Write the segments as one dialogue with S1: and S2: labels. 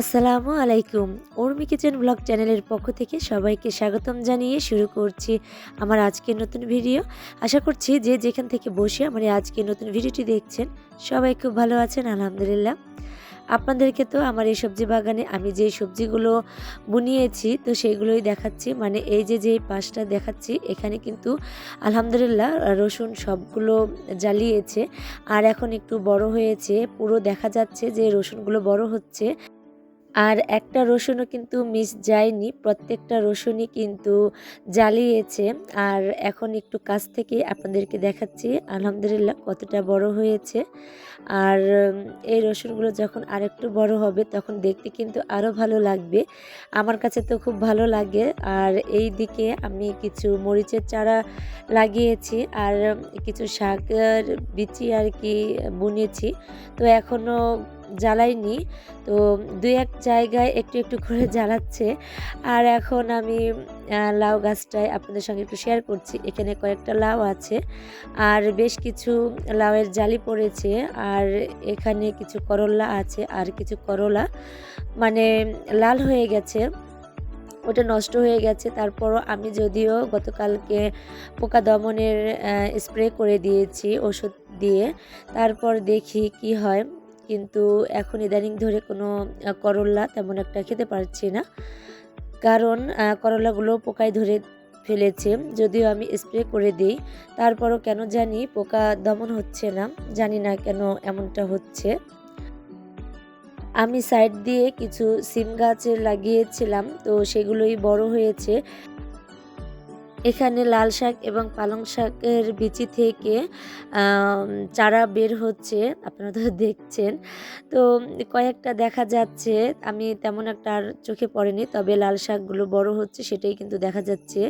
S1: আসসালামু আলাইকুম। Urmi kitchen blog চ্যানেলের পক্ষ থেকে সবাইকে স্বাগতম জানিয়ে শুরু করছি আমার আজকের নতুন ভিডিও। আশা করছি যে যেখান থেকে বসে আমার আজকের নতুন ভিডিওটি দেখছেন, সবাই খুব ভালো আছেন, আলহামদুলিল্লাহ। আপনাদেরকে তো আমার এই সবজি বাগানে আমি যে সবজিগুলো বুনিয়েছি, তো সেইগুলোই দেখাচ্ছি। মানে এই যে যে পাশটা দেখাচ্ছি, এখানে কিন্তু আলহামদুলিল্লাহ রসুন সবগুলো জ্বালিয়েছে। আর এখন একটু বড় হয়েছে, পুরো দেখা যাচ্ছে যে রসুনগুলো বড় হচ্ছে। আর একটা রসুনও কিন্তু মিস যায়নি, প্রত্যেকটা রসুনই কিন্তু জ্বালিয়েছে। আর এখন একটু কাছ থেকে আপনাদেরকে দেখাচ্ছি, আলহামদুলিল্লাহ কতটা বড় হয়েছে। আর এই রসুনগুলো যখন আরেকটু বড় হবে তখন দেখতে কিন্তু আরও ভালো লাগবে। আমার কাছে তো খুব ভালো লাগে। আর এই দিকে আমি কিছু মরিচের চারা লাগিয়েছি আর কিছু শাকের বিচি আর কি বুনেছি। তো এখনও জ্বালাইনি। তো দুই এক জায়গায় একটু একটু করে জ্বালাচ্ছে। আর এখন আমি লাউ গাছটায় আপনাদের সঙ্গে একটু শেয়ার করছি। এখানে কয়েকটা লাউ আছে। আর বেশ কিছু লাউয়ের জালি পড়েছে। আর এখানে কিছু করলা আছে আর কিছু করলা। মানে লাল হয়ে গেছে। ওটা নষ্ট হয়ে গেছে। তারপরও আমি যদিও গতকালকে পোকা দমনের স্প্রে করে দিয়েছি ওষুধ দিয়ে। তারপর দেখি কি হয়। কিন্তু এখন ইদানিং ধরে কোনো আহ, করলা তেমন একটা খেতে পারছি না। কারণ করলাগুলো পোকায় ধরে ফেলেছে। যদিও আমি স্প্রে করে দিই তারপরও কেন জানি পোকা দমন হচ্ছে না। জানি না কেন এমনটা হচ্ছে। আমি সাইড দিয়ে কিছু সিম গাছ লাগিয়েছিলাম তো সেগুলোই বড় হয়েছে। এখানে লাল শাক এবং পালং শাকের বিচি থেকে চারা বের হচ্ছে, আপনারা তো দেখছেন। তো কয়েকটা দেখা যাচ্ছে, আমি তেমন একটা আর চোখে পড়েনি, তবে লাল শাকগুলো বড় হচ্ছে সেটাই কিন্তু দেখা যাচ্ছে।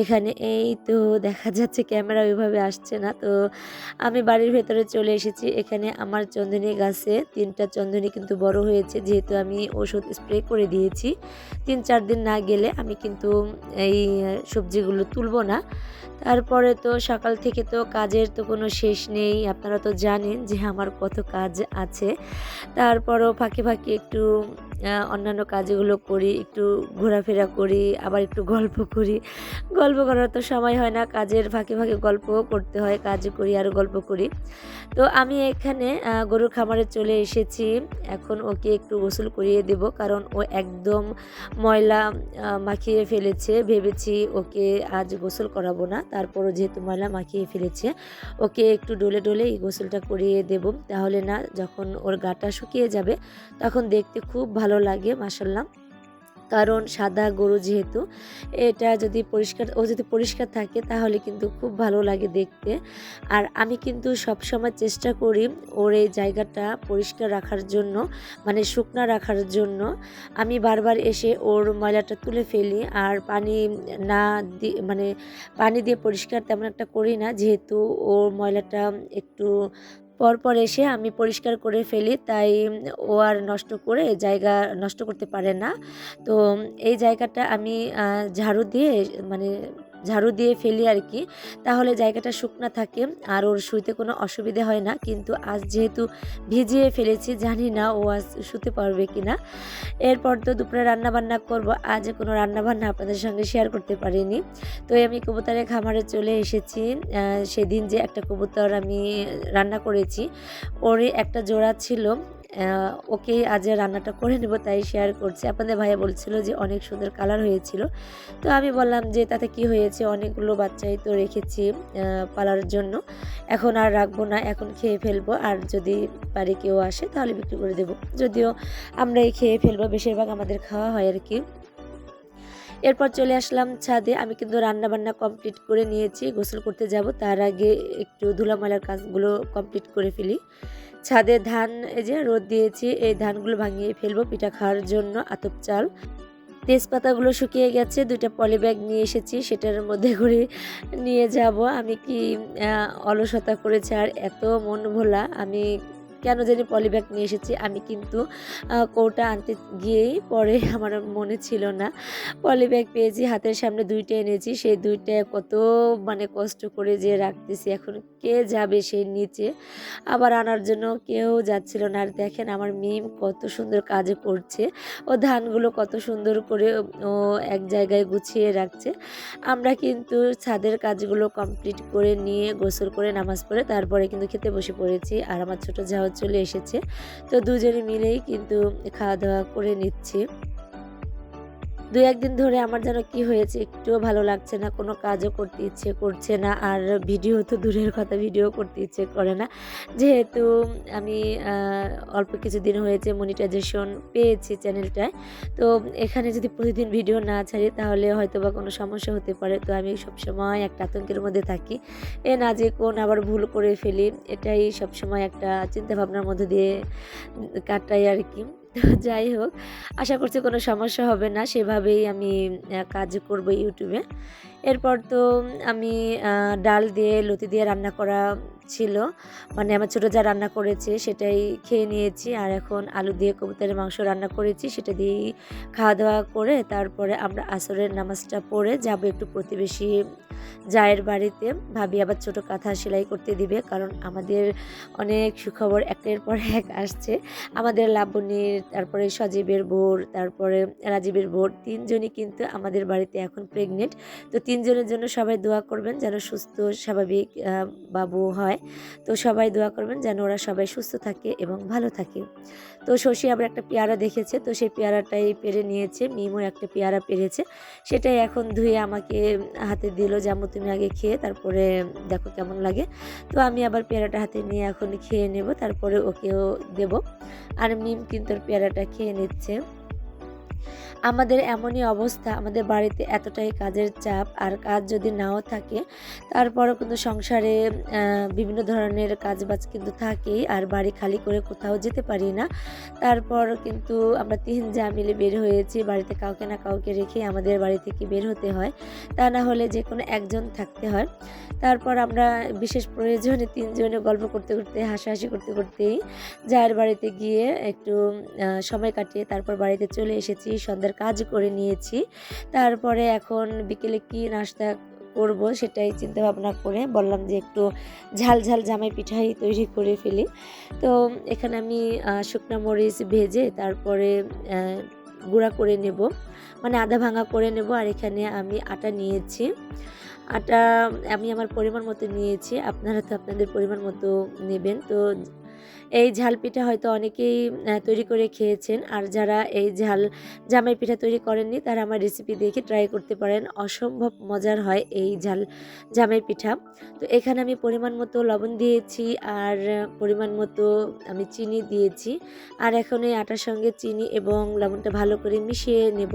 S1: এখানে এই তো দেখা যাচ্ছে ক্যামেরা ওইভাবে আসছে না, তো আমি বাড়ির ভেতরে চলে এসেছি। এখানে আমার চন্দনী গাছে তিনটা চন্দনী কিন্তু বড় হয়েছে, যেহেতু আমি ওষুধ স্প্রে করে দিয়েছি। তিন চার দিন না গেলে আমি কিন্তু এই সবজিগুলো তুলবো না। তারপরে তো সকাল থেকে তো কাজের তো কোনো শেষ নেই, আপনারা তো জানেন যে আমার কত কাজ আছে। তারপরও ফাঁকে ফাঁকে একটু অন্যান্য কাজগুলো করি, একটু ঘোরাফেরা করি, আবার একটু গল্প করি। গল্প করার তো সময় হয় না, কাজের ফাঁকে ফাঁকে গল্পও করতে হয়, কাজ করি, আর গল্প করি। তো আমি এখানে গরুর খামারে চলে এসেছি। এখন ওকে একটু গোসল করিয়ে দেব, কারণ ও একদম ময়লা মাখিয়ে ফেলেছে। ভেবেছি ওকে আজ গোসল করাবো না, তারপরও যেহেতু ময়লা মাখিয়ে ফেলেছে, ওকে একটু ডলে ডলে এই গোসলটা করিয়ে দেব। তাহলে না, যখন ওর গাটা শুকিয়ে যাবে, তখন দেখতে খুব ভালো লাগে মাসাল্লাহ কারণ সাদা গরু যেহেতু, এটা যদি পরিষ্কার, ও যদি পরিষ্কার থাকে তাহলে কিন্তু খুব ভালো লাগে দেখতে। আর আমি কিন্তু সবসময় চেষ্টা করি ওর এই জায়গাটা পরিষ্কার রাখার জন্য মানে শুকনা রাখার জন্য। আমি বারবার এসে ওর ময়লাটা তুলে ফেলি আর পানি না দি মানে পানি দিয়ে পরিষ্কার তেমন একটা করি না, যেহেতু ওর ময়লাটা একটু পরপর এসে আমি পরিষ্কার করে ফেলি, তাই ও আর নষ্ট করে জায়গা নষ্ট করতে পারে না। তো এই জায়গাটা আমি ঝাড়ু দিয়ে মানে ঝাড়ু দিয়ে ফেলি আর কি, তাহলে জায়গাটা শুকনা থাকে আর ওর শুইতে কোনো অসুবিধা হয় না। কিন্তু আজ যেহেতু ভিজিয়ে ফেলেছি, জানি না ও আজ শুতে পারবে কি না এরপর তো দুপুরে রান্না বান্না করব, আজ কোনো রান্না বান্না আপনাদের সঙ্গে শেয়ার করতে পারিনি। তো আমি কবুতরের খামারে চলে এসেছি। সেদিন যে একটা কবুতর আমি রান্না করেছি, ওরই একটা জোড়া ছিল। ওকে আজ রান্নাটা করে নেব তাই শেয়ার করছি। আপনাদের ভাইয়া বলছিল যে অনেক সুন্দর কালার হয়েছিল। তো আমি বললাম যে তাতে কি হয়েছে? অনেকগুলো বাচ্চাই তো রেখেছি পালার জন্য। এখন আর রাখব না, এখন খেয়ে ফেলব। আর যদি বাড়ি কেউ আসে তাহলে বিক্রি করে দেবো। যদিও আমরাই খেয়ে ফেলব, বেশিরভাগ আমাদের খাওয়া হয় আর কি। এরপর চলে আসলাম ছাদে। আমি কিন্তু রান্না বান্না কমপ্লিট করে নিয়েছি, গোসল করতে যাব। তার আগে একটু ধুলামালার কাজগুলো কমপ্লিট করে ফেলি। ছাদে ধান, এই যে রোদ দিয়েছি, এই ধানগুলো ভাঙিয়ে ফেলব পিঠা খাওয়ার জন্য আতপ চাল। তেজপাতাগুলো শুকিয়ে গেছে, দুইটা পলি ব্যাগ নিয়ে এসেছি, সেটার মধ্যে করে নিয়ে যাব। আমি কি অলসতা করেছি আর এত মন ভোলা, আমি কেন জানি পলিব্যাগ নিয়ে এসেছি। আমি কিন্তু কৌটা আনতে গিয়েই পরে আমার মনে ছিল না। পলিব্যাগ পেয়েছি, হাতের সামনে দুইটা এনেছি। সেই দুইটা কত মানে কষ্ট করে যে রাখতেছি, এখন কে যাবে সেই নিচে? আবার আনার জন্য কেউ যাচ্ছিল না। আর দেখেন আমার মিম কত সুন্দর কাজ করছে। ও ধানগুলো কত সুন্দর করে, ও, এক জায়গায় গুছিয়ে রাখছে। আমরা কিন্তু ছাদের কাজগুলো কমপ্লিট করে নিয়ে গোসল করে নামাজ পড়ে তারপরে কিন্তু খেতে বসে পড়েছি। আর আমার ছোট যাও চলে এসেছে। তো দুজনে মিলেই কিন্তু খাওয়া দাওয়া করে নিচ্ছি। দু একদিন ধরে আমার যেন কি হয়েছে একটুও ভালো লাগছে না, কোনো কাজও করতে ইচ্ছে করছে না, আর ভিডিও তো দূরের কথা, ভিডিও করতে ইচ্ছে করে না। যেহেতু আমি অল্প কিছুদিন হয়েছে মনিটাইজেশন পেয়েছি চ্যানেলটায় তো এখানে যদি প্রতিদিন ভিডিও না ছাড়ি তাহলে হয়তো বা কোনো সমস্যা হতে পারে। তো আমি সবসময় একটা আতঙ্কের মধ্যে থাকি। এ না যে কোন আবার ভুল করে ফেলি, এটাই সবসময় একটা চিন্তাভাবনার মধ্যে দিয়ে কাটাই আর কি। যাই হোক, আশা করছি কোনো সমস্যা হবে না। সেভাবেই আমি কাজ করব ইউটিউবে। এরপর তো আমি ডাল দিয়ে লতি দিয়ে রান্না করা ছিল। মানে আমার ছোটো যা রান্না করেছে সেটাই খেয়ে নিয়েছি। আর এখন আলু দিয়ে কবুতরের মাংস রান্না করেছি, সেটা দিয়েই খাওয়া দাওয়া করে তারপরে আমরা আসরের নামাজটা পড়ে যাব একটু প্রতিবেশী জায়ের বাড়িতে। ভাবি আবার ছোটো কাঁথা সেলাই করতে দিবে, কারণ আমাদের অনেক সুখবর একের পর এক আসছে। আমাদের লাবণীর, তারপরে সজীবের বোর, তারপরে রাজীবের বোর, তিনজনই কিন্তু আমাদের বাড়িতে এখন প্রেগনেন্ট তো তিনজনের জন্য সবাই দোয়া করবেন যেন সুস্থ, স্বাভাবিক বাবু হয়। তো সবাই দোয়া করবেন যেন ওরা সবাই সুস্থ থাকে এবং ভালো থাকে। তো শশী আবার একটা পেয়ারা দেখেছে, তো সেই পেয়ারাটাই পেরে নিয়েছে। মিমও একটা পেয়ারা পেরেছে। সেটাই এখন ধুয়ে আমাকে হাতে দিল জামু তুমি আগে খেয়ে তারপরে দেখো কেমন লাগে। তো আমি আবার পেয়ারাটা হাতে নিয়ে এখন খেয়ে নেব, তারপরে ওকেও দেব। আর মিম কিন্তু পেয়ারাটা খেয়ে নিচ্ছে। আমাদের এমনই অবস্থা, আমাদের বাড়িতে এতটাই কাজের চাপ আর কাজ যদি নাও থাকে, তারপরেও কিন্তু সংসারে বিভিন্ন ধরনের কাজবাজ কিন্তু থাকেই আর বাড়ি খালি করে কোথাও যেতে পারি না। তারপর কিন্তু আমরা তিন যা মিলে বের হয়েছি, বাড়িতে কাউকে না কাউকে রেখে আমাদের বাড়ি থেকে বের হতে হয়। তা না হলে যে কোনো একজন থাকতে হয়। তারপর আমরা বিশেষ প্রয়োজনে তিনজনে গল্প করতে করতে, হাসাহাসি করতে করতেই, যার বাড়িতে গিয়ে একটু সময় কাটিয়ে তারপর বাড়িতে চলে এসেছি। সন্ধ্যার কাজ করে নিয়েছি। তারপরে এখন বিকেলে কি নাস্তা করব সেটাই চিন্তা ভাবনা করে বললাম যে একটু ঝাল ঝাল জামাই পিঠাই তৈরি করে ফেলি। তো এখানে আমি শুকনো মরিচ ভেজে তারপরে গুঁড়া করে নেব। মানে আধা ভাঙা করে নেব আর এখানে আমি আটা নিয়েছি। আটা আমি আমার পরিমাণ মতো নিয়েছি, আপনারা তো আপনাদের পরিমাণ মতো নেবেন। তো এই ঝাল পিঠা হয়তো অনেকেই তৈরি করে খেয়েছেন। আর যারা এই ঝাল, জামাই পিঠা তৈরি করেননি, তারা আমার রেসিপি দেখে ট্রাই করতে পারেন। অসম্ভব মজার হয় এই ঝাল, জামাই পিঠা। তো এখানে আমি পরিমাণ মতো লবণ দিয়েছি আর পরিমাণ মতো আমি চিনি দিয়েছি। আর এখন এই আটার সঙ্গে চিনি এবং লবণটা ভালো করে মিশিয়ে নেব।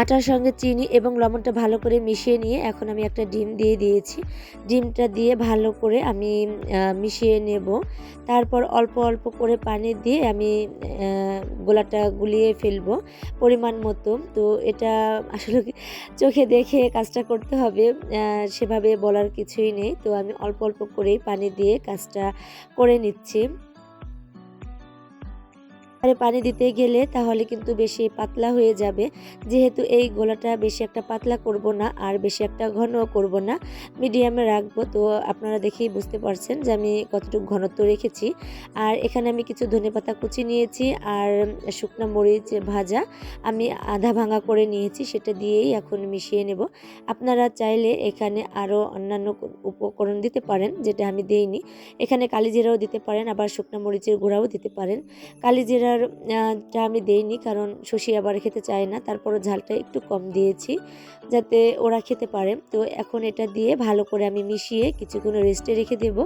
S1: আটার সঙ্গে চিনি এবং লবণটা ভালো করে মিশিয়ে নিয়ে এখন আমি একটা ডিম দিয়ে দিয়েছি। ডিমটা দিয়ে ভালো করে আমি মিশিয়ে নেব। তারপর অল্প অল্প করে পানি দিয়ে আমি গোলাটা গুলিয়ে ফেলব পরিমাণ মতো। তো এটা আসলে চোখে দেখে কাজটা করতে হবে সেভাবে বলার কিছুই নেই। তো আমি অল্প অল্প করেই পানি দিয়ে কাজটা করে নিচ্ছি। আরে পানি দিতে গেলে তাহলে কিন্তু বেশি পাতলা হয়ে যাবে। যেহেতু এই গোলাটা বেশি একটা পাতলা করব না আর বেশি একটা ঘন করব না, মিডিয়ামে রাখব। তো আপনারা দেখেই বুঝতে পারছেন যে আমি কতটুকু ঘনত্ব রেখেছি। আর এখানে আমি কিছু ধনেপাতা কুচি নিয়েছি আর শুকনো মরিচ ভাজা আমি আধা ভাঙা করে নিয়েছি, সেটা দিয়েই এখন মিশিয়ে নেব। আপনারা চাইলে এখানে আরও অন্যান্য উপকরণ দিতে পারেন, যেটা আমি দেইনি। এখানে কালিজিরাও দিতে পারেন, আবার শুকনো মরিচের গুঁড়াও দিতে পারেন। কালিজিরার আহ, যা আমি দেইনি কারণ শশী আবার খেতে চায় না। তারপরও ঝালটা একটু কম দিয়েছি যাতে ওরা খেতে পারে। তো এখন এটা দিয়ে ভালো করে আমি মিশিয়ে কিছুক্ষণ রেস্টে রেখে দেব।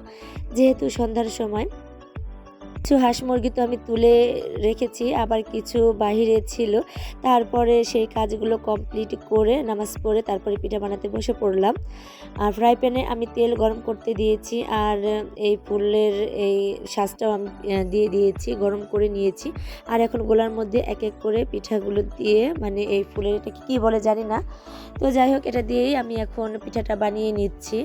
S1: যেহেতু সন্ধ্যার সময় কিছু হাঁস মুরগি তো আমি তুলে রেখেছি, আবার কিছু বাহিরে ছিল। তারপরে সেই কাজগুলো কমপ্লিট করে, নামাজ পড়ে তারপরে পিঠা বানাতে বসে পড়লাম। আর ফ্রাই প্যানে আমি তেল গরম করতে দিয়েছি আর এই ফুলের এই শাঁসটাও আমি দিয়ে দিয়েছি, গরম করে নিয়েছি। আর এখন গোলার মধ্যে এক এক করে পিঠাগুলো দিয়ে মানে এই ফুলের এটাকে কী বলে জানি না। তো যাই হোক, এটা দিয়েই আমি এখন পিঠাটা বানিয়ে নিচ্ছি।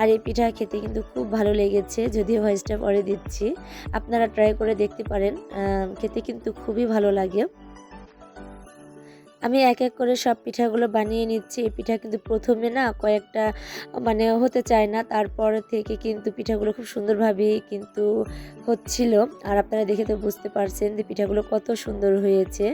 S1: আর এই পিঠা খেতে কিন্তু খুব ভালো লেগেছে, যদিও ভয়েসটা পরে দিচ্ছি। আপনারা ট্রাই করে দেখতে পারেন খেতে কিন্তু খুবই ভালো লাগে। আমি এক এক করে সব পিঠাগুলো বানিয়ে নিচ্ছি। এই পিঠা কিন্তু প্রথমে না কয়েকটা মানে হতে চায় না, তারপর থেকে কিন্তু পিঠাগুলো খুব সুন্দরভাবেই কিন্তু হচ্ছিল। আর আপনারা দেখে তো বুঝতে পারছেন যে পিঠাগুলো কত সুন্দর হয়েছে।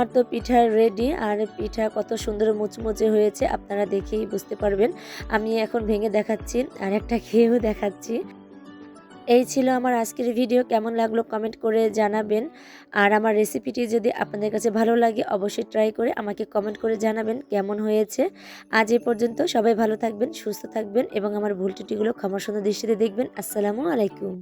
S1: আমার তো পিঠা রেডি আর পিঠা কত সুন্দর মুচমুচে হয়েছে, আপনারা দেখেই বুঝতে পারবেন। আমি এখন ভেঙে দেখাচ্ছি, আর একটা খেয়েও দেখাচ্ছি। এই ছিল আমার আজকের ভিডিও কেমন লাগল কমেন্ট করে জানাবেন। আর আমার রেসিপিটি যদি আপনাদের কাছে ভালো লাগে, অবশ্যই ট্রাই করে আমাকে কমেন্ট করে জানাবেন কেমন হয়েছে। আজ এ পর্যন্ত সবাই ভালো থাকবেন, সুস্থ থাকবেন, এবং আমার ভুল ত্রুটিগুলো ক্ষমা সুন্দর দৃষ্টিতে দেখবেন। আসসালামু আলাইকুম।